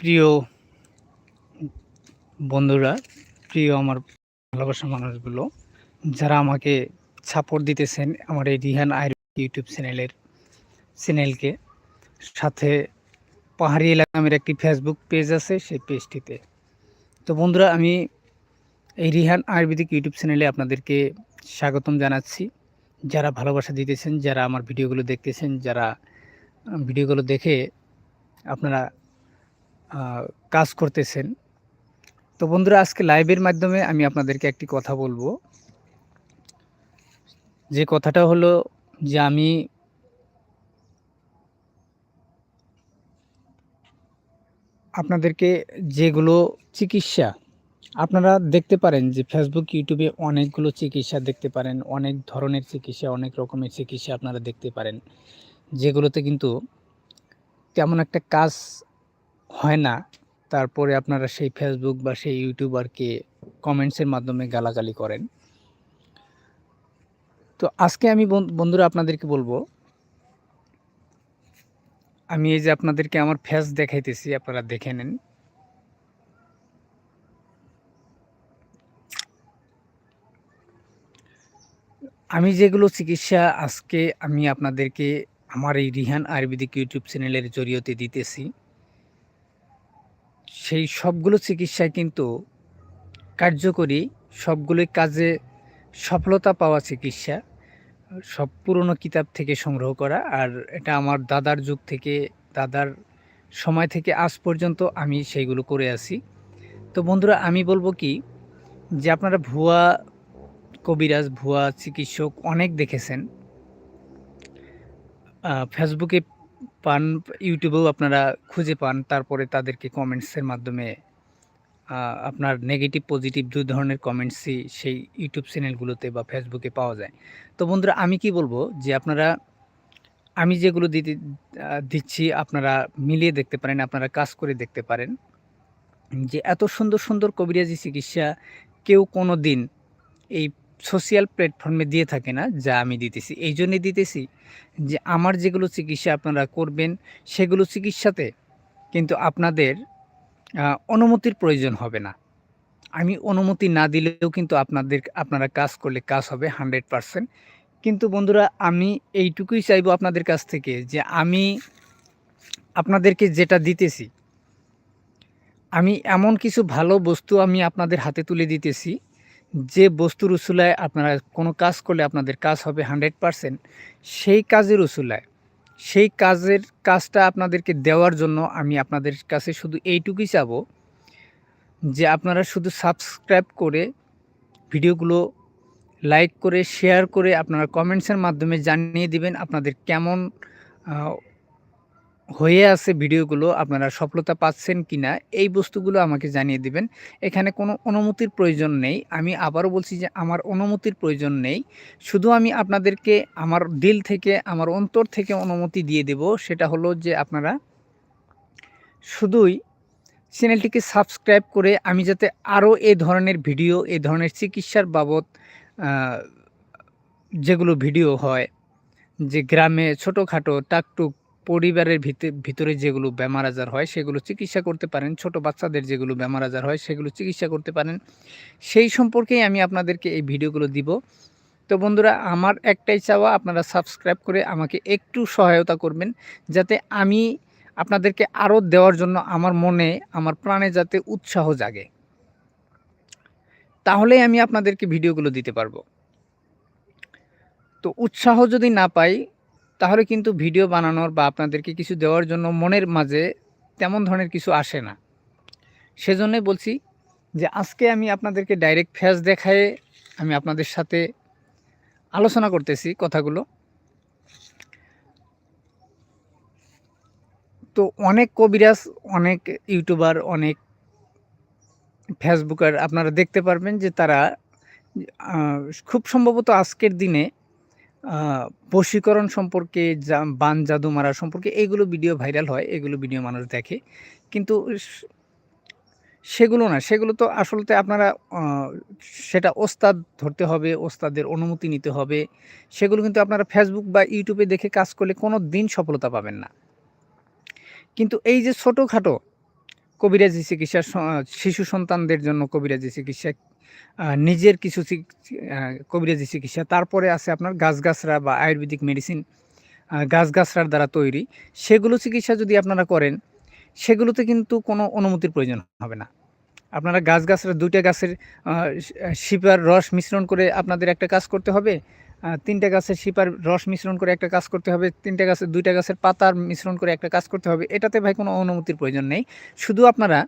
প্রিয় বন্ধুরা, প্রিয় আমার ভালোবাসার মানুষগুলো, যারা আমাকে সাপোর্ট দিতেছেন আমার এই রিহান আয়ুর্বেদ ইউটিউব চ্যানেলের, চ্যানেলকে। সাথে পাহাড়ি এলাকা একটি ফেসবুক পেজ আছে, সেই পেজটিতে তো বন্ধুরা, আমি এই রিহান আয়ুর্বেদিক ইউটিউব চ্যানেলে আপনাদেরকে স্বাগতম জানাচ্ছি। যারা ভালোবাসা দিতেছেন, যারা আমার ভিডিওগুলো দেখতেছেন, যারা ভিডিওগুলো দেখে আপনারা কাজ করতেছেন। তো বন্ধুরা, আজকে লাইভের মাধ্যমে আমি আপনাদেরকে একটি কথা বলব। যে কথাটা হলো যে আমি আপনাদেরকে যেগুলো চিকিৎসা, আপনারা দেখতে পারেন যে ফেসবুক ইউটিউবে অনেকগুলো চিকিৎসা দেখতে পারেন, অনেক ধরনের চিকিৎসা, অনেক রকমের চিকিৎসা আপনারা দেখতে পারেন। যেগুলোতে কিন্তু তেমন একটা কাজ হয় না। তারপরে আপনারা সেই ফেসবুক বা সেই ইউটিউবারকে কমেন্টসের মাধ্যমে গালাগালি করেন। তো আজকে আমি বন- বন্ধুরা আপনাদেরকে বলব, আমি এই যে আপনাদেরকে আমার ফেস দেখাইতেছি, আপনারা দেখে নেন। আমি যেগুলো চিকিৎসা আজকে আমি আপনাদেরকে আমার এই রিহান আয়ুর্বেদিক ইউটিউব চ্যানেলের জরিয়তে দিতেছি। সেই সবগুলো চিকিৎসায় কিন্তু কার্যকরী, সবগুলোই কাজে সফলতা পাওয়া চিকিৎসা, সব পুরনো কিতাব থেকে সংগ্রহ করা। আর এটা আমার দাদার যুগ থেকে, দাদার সময় থেকে আজ পর্যন্ত আমি সেইগুলো করে আছি। তো বন্ধুরা, আমি বলব কি যে আপনারা ভুয়া কবিরাজ, ভুয়া চিকিৎসক অনেক দেখেছেন। ফেসবুকে পান, ইউটিউবেও আপনারা খুঁজে পান, তারপরে তাদেরকে কমেন্টসের মাধ্যমে আপনার নেগেটিভ পজিটিভ দুই ধরনের কমেন্টসই সেই ইউটিউব চ্যানেলগুলোতে বা ফেসবুকে পাওয়া যায়। তো বন্ধুরা, আমি কি বলব যে আপনারা, আমি যেগুলো দিতে দিচ্ছি আপনারা মিলিয়ে দেখতে পারেন, আপনারা কাজ করে দেখতে পারেন। যে এত সুন্দর সুন্দর কবিরাজি চিকিৎসা কেউ কোনো দিন এই সোশিয়াল প্ল্যাটফর্মে দিয়ে থাকে না, যা আমি দিতেছি। এই জন্যে দিতেছি যে আমার যেগুলো চিকিৎসা আপনারা করবেন, সেগুলো চিকিৎসাতে কিন্তু আপনাদের অনুমতির প্রয়োজন হবে না। আমি অনুমতি না দিলেও কিন্তু আপনাদের, আপনারা কাজ করলে কাজ হবে হান্ড্রেড পারসেন্ট কিন্তু বন্ধুরা, আমি এইটুকুই চাইব আপনাদের কাছ থেকে যে আমি আপনাদেরকে যেটা দিতেছি, আমি এমন কিছু ভালো বস্তু আমি আপনাদের হাতে তুলে দিতেছি যে বস্তুর উসুলায় আপনারা কোনো কাজ করলে আপনাদের কাজ হবে হান্ড্রেড পারসেন্ট, সেই কাজের উসুলায়, সেই কাজের কাজটা আপনাদেরকে দেওয়ার জন্য আমি আপনাদের কাছে শুধু এইটুকুই চাবো যে আপনারা শুধু সাবস্ক্রাইব করে ভিডিওগুলো লাইক করে, শেয়ার করে আপনারা কমেন্টসের মাধ্যমে জানিয়ে দিবেন আপনাদের কেমন হয়ে আছে ভিডিওগুলো আপনারা সফলতা পাচ্ছেন কি না এই বস্তুগুলো আমাকে জানিয়ে দিবেন। এখানে কোনো অনুমতির প্রয়োজন নেই। আমি আবারও বলছি যে আমার অনুমতির প্রয়োজন নেই। শুধু আমি আপনাদেরকে আমার দিল থেকে, আমার অন্তর থেকে অনুমতি দিয়ে দেব। সেটা হলো যে আপনারা শুধুই চ্যানেলটিকে সাবস্ক্রাইব করে আমি যাতে আরও এ ধরনের ভিডিও, এ ধরনের চিকিৎসার বাবদ যেগুলো ভিডিও হয়, যে গ্রামে ছোটোখাটো টাকটুক পরিবারের ভিতরে ভিতরে যেগুলো বেমার আজার হয়, সেগুলো চিকিৎসা করতে পারেন। ছোট বাচ্চাদের যেগুলো বেমার আজার হয়, সেগুলো চিকিৎসা করতে পারেন। সেই সম্পর্কেই আমি আপনাদেরকে এই ভিডিওগুলো দিব। তো বন্ধুরা, আমার একটাই চাওয়া, আপনারা সাবস্ক্রাইব করে আমাকে একটু সহায়তা করবেন, যাতে আমি আপনাদেরকে আরও দেওয়ার জন্য আমার মনে, আমার প্রাণে যাতে উৎসাহ জাগে। তাহলেই আমি আপনাদেরকে ভিডিওগুলো দিতে পারব। তো উৎসাহ যদি না পাই তাহলে কিন্তু ভিডিও বানানোর বা আপনাদেরকে কিছু দেওয়ার জন্য মনের মাঝে তেমন ধরনের কিছু আসে না। সেজন্যই বলছি যে আজকে আমি আপনাদেরকে ডাইরেক্ট ফেস দেখায়ে আমি আপনাদের সাথে আলোচনা করতেছি কথাগুলো। তো অনেক কবিরাজ, অনেক ইউটিউবার, অনেক ফেসবুকার আপনারা দেখতে পারবেন যে তারা খুব সম্ভবত আজকের দিনে বশীকরণ সম্পর্কে জা- বান জাদু মারা সম্পর্কে এগুলো ভিডিও ভাইরাল হয়, এগুলো ভিডিও মানুষ দেখে। কিন্তু সেগুলো না, সেগুলো তো আসলতে আপনারা সেটা ওস্তাদ ধরতে হবে, ওস্তাদের অনুমতি নিতে হবে। সেগুলো কিন্তু আপনারা ফেসবুক বা ইউটিউবে দেখে কাজ করলে কোনো দিন সফলতা পাবেন না। কিন্তু এই যে ছোটোখাটো কবিরাজি চিকিৎসা শিশু সন্তানদের জন্য কবিরাজি চিকিৎসা নিজের কিছু কবিরাজি চিকিৎসা। তারপরে আছে আপনার গাছগাছরা বা আয়ুর্বেদিক মেডিসিন গাছগাছরার দ্বারা তৈরি। সেগুলো চিকিৎসা যদি আপনারা করেন, সেগুলোতে কিন্তু কোনো অনুমতির প্রয়োজন হবে না। আপনারা গাছগাছরা দুইটা গাছের শিপার রস মিশ্রণ করে আপনাদের একটা কাজ করতে হবে। তিনটা গাছের শিপার রস মিশ্রণ করে একটা কাজ করতে হবে। তিনটা গাছের দুইটা গাছের পাতার মিশ্রণ করে একটা কাজ করতে হবে। এটাতে ভাই কোনো অনুমতির প্রয়োজন নেই। শুধু আপনারা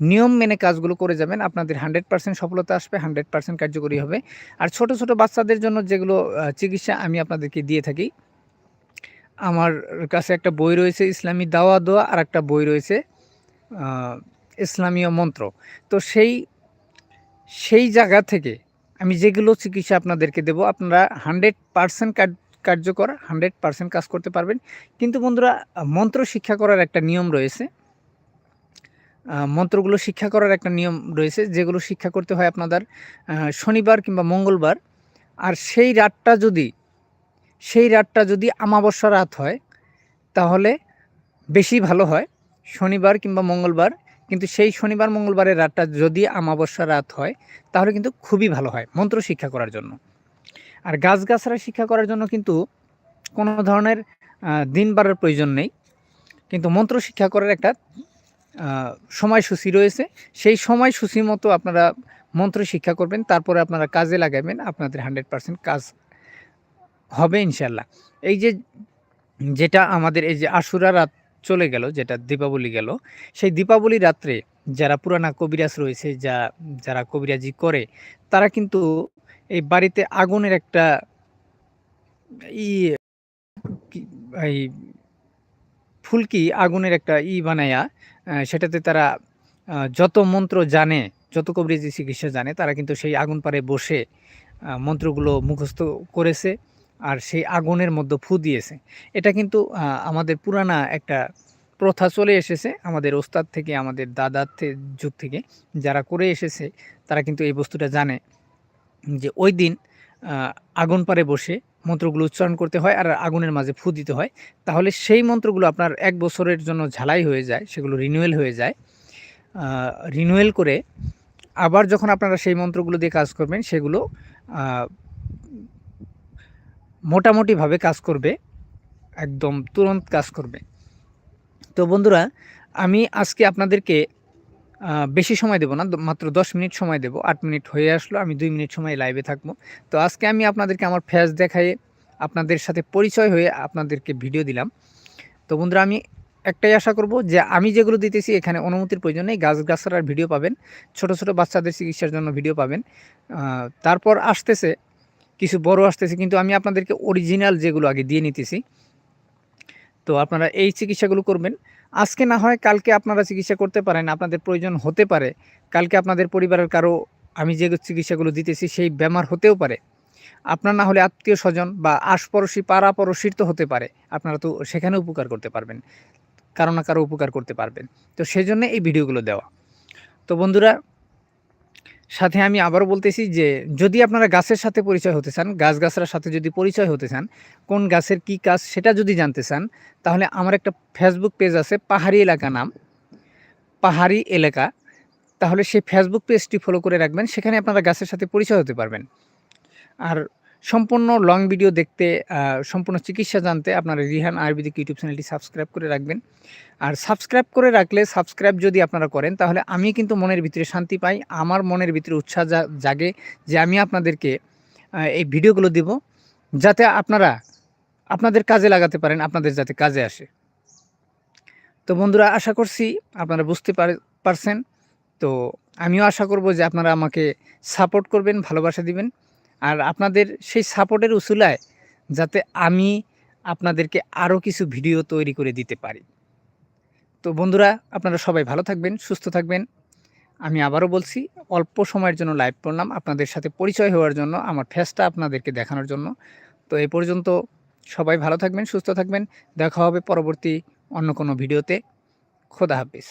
নিয়ম মেনে কাজগুলো করে যাবেন, আপনাদের হান্ড্রেড পার্সেন্ট সফলতা আসবে, হান্ড্রেড পার্সেন্ট কার্যকরী হবে। আর ছোট ছোট বাচ্চাদের জন্য যেগুলো চিকিৎসা আমি আপনাদেরকে দিয়ে থাকি, আমার কাছে একটা বই রয়েছে, ইসলামী দাওয়া দোয়া, আর একটা বই রয়েছে ইসলামীয় মন্ত্র। তো সেই সেই জায়গা থেকে আমি যেগুলো চিকিৎসা আপনাদেরকে দেব, আপনারা হান্ড্রেড পার্সেন্ট কার্যকর, হান্ড্রেড পার্সেন্ট কাজ করতে পারবেন। কিন্তু বন্ধুরা, মন্ত্র শিক্ষা করার একটা নিয়ম রয়েছে মন্ত্রগুলো শিক্ষা করার একটা নিয়ম রয়েছে, যেগুলো শিক্ষা করতে হয় আপনাদের শনিবার কিংবা মঙ্গলবার। আর সেই রাতটা যদি, সেই রাতটা যদি আমাবস্যা রাত হয়, তাহলে বেশি ভালো হয় শনিবার কিংবা মঙ্গলবার। কিন্তু সেই শনিবার, মঙ্গলবারের রাতটা যদি আমাবস্যা রাত হয়, তাহলে কিন্তু খুবই ভালো হয় মন্ত্র শিক্ষা করার জন্য। আর গাছগাছরা শিক্ষা করার জন্য কিন্তু কোনো ধরনের দিন বাড়ার প্রয়োজন নেই। কিন্তু মন্ত্র শিক্ষা করার একটা সময়সূচি রয়েছে। সেই সময়সূচি মতো আপনারা মন্ত্র শিক্ষা করবেন, তারপরে আপনারা কাজে লাগাবেন, আপনাদের হান্ড্রেড পার্সেন্ট কাজ হবে ইনশাল্লাহ এই যে যেটা আমাদের এই যে আশুরা রাত চলে গেল, যেটা দীপাবলি গেল, সেই দীপাবলি রাত্রে যারা পুরানা কবিরাজ রয়েছে, যা যারা কবিরাজি করে, তারা কিন্তু এই বাড়িতে আগুনের একটা ই এই ফুলকি আগুনের একটা ই বানায়া সেটাতে তারা যত মন্ত্র জানে, যত কবিরাজি চিকিৎসা জানে, তারা কিন্তু সেই আগুন পারে বসে মন্ত্রগুলো মুখস্থ করেছে আর সেই আগুনের মধ্যে ফু দিয়েছে। এটা কিন্তু আমাদের পুরানা একটা প্রথা চলে এসেছে আমাদের ওস্তাদ থেকে, আমাদের দাদার যুগ থেকে, যারা করে এসেছে, তারা কিন্তু এই বস্তুটা জানে যে ওই দিন আগুন পারে বসে মন্ত্রগুলো উচ্চারণ করতে হয় আর আগুনের মাঝে ফু দিতে হয়। তাহলে সেই মন্ত্রগুলো আপনার এক বছরের জন্য ঝালাই হয়ে যায়, সেগুলো রিনিউয়েল হয়ে যায়। রিনিউয়েল করে আবার যখন আপনারা সেই মন্ত্রগুলো দিয়ে কাজ করবেন, সেগুলো মোটামুটিভাবে কাজ করবে, একদম তুরন্ত কাজ করবে। তো বন্ধুরা, আমি আজকে আপনাদেরকে বেশি সময় দেব না মাত্র দশ মিনিট সময় দেব। আট মিনিট হয়ে আসলো, আমি দুই মিনিট সময় লাইভে থাকব। তো আজকে আমি আপনাদেরকে আমার ফেস দেখায়ে আপনাদের সাথে পরিচয় হয়ে আপনাদেরকে ভিডিও দিলাম। তো বন্ধুরা, আমি একটাই আশা করব যে আমি যেগুলো দিতেছি, এখানে অনুমতির প্রয়োজন নেই। গাছ গাছড়ার ভিডিও পাবেন, ছোট ছোট বাচ্চাদের চিকিৎসার জন্য ভিডিও পাবেন। তারপর আসতেছে, কিছু বড় আসতেছে, কিন্তু আমি আপনাদেরকে অরিজিনাল যেগুলো আগে দিয়ে নিতেছি। তো আপনারা এই চিকিৎসাগুলো করবেন। আজকে না হয় কালকে আপনারা চিকিৎসা করতে পারেন, আপনাদের প্রয়োজন হতে পারে। কালকে আপনাদের পরিবারের কারও আমি যে চিকিৎসাগুলো দিতেছি সেই ব্যামার হতেও পারে। আপনার না হলে আত্মীয় স্বজন বা আশপড়শি, পাড়াপড়শির তো হতে পারে। আপনারা তো সেখানে উপকার করতে পারবেন, কারও না কারও উপকার করতে পারবেন। তো সেই জন্যে এই ভিডিওগুলো দেওয়া। তো বন্ধুরা সাথে আমি আবারও বলতেছি যে, যদি আপনারা গাছের সাথে পরিচয় হতে চান, গাছ গাছরার সাথে যদি পরিচয় হতে চান, কোন গাছের কি কাজ সেটা যদি জানতে চান, তাহলে আমার একটা ফেসবুক পেজ আছে, পাহাড়ি এলাকা নাম, পাহাড়ি এলাকা। তাহলে সেই ফেসবুক পেজটি ফলো করে রাখবেন, সেখানে আপনারা গাছের সাথে পরিচয় হতে পারবেন। আর সম্পূর্ণ লং ভিডিও দেখতে সম্পূর্ণ চিকিৎসা জানতে আপনারা রিহান আয়ুর্বেদিক ইউটিউব চ্যানেলটি সাবস্ক্রাইব করে রাখবেন। আর সাবস্ক্রাইব করে রাখলে সাবস্ক্রাইব যদি আপনারা করেন, তাহলে আমি কিন্তু মনের ভিতরে শান্তি পাই, আমার মনের ভিতরে উৎসাহ জাগে যে আমি আপনাদেরকে এই ভিডিওগুলো দিব যাতে আপনারা আপনাদের কাজে লাগাতে পারেন, আপনাদের যাতে কাজে আসে। তো বন্ধুরা, আশা করছি আপনারা বুঝতে পার- পারছেন। তো আমিও আশা করব যে আপনারা আমাকে সাপোর্ট করবেন, ভালোবাসা দিবেন। আর আপনাদের সেই সাপোর্টের উসুলায় যাতে আমি আপনাদেরকে আরও কিছু ভিডিও তৈরি করে দিতে পারি। তো বন্ধুরা, আপনারা সবাই ভালো থাকবেন, সুস্থ থাকবেন। আমি আবারও বলছি, অল্প সময়ের জন্য লাইভ করলাম। আপনাদের সাথে পরিচয় হওয়ার জন্য, আমার ফেসটা আপনাদেরকে দেখানোর জন্য। তো এই পর্যন্ত সবাই ভালো থাকবেন, সুস্থ থাকবেন। দেখা হবে পরবর্তী অন্য কোনো ভিডিওতে। খোদা হাফিজ।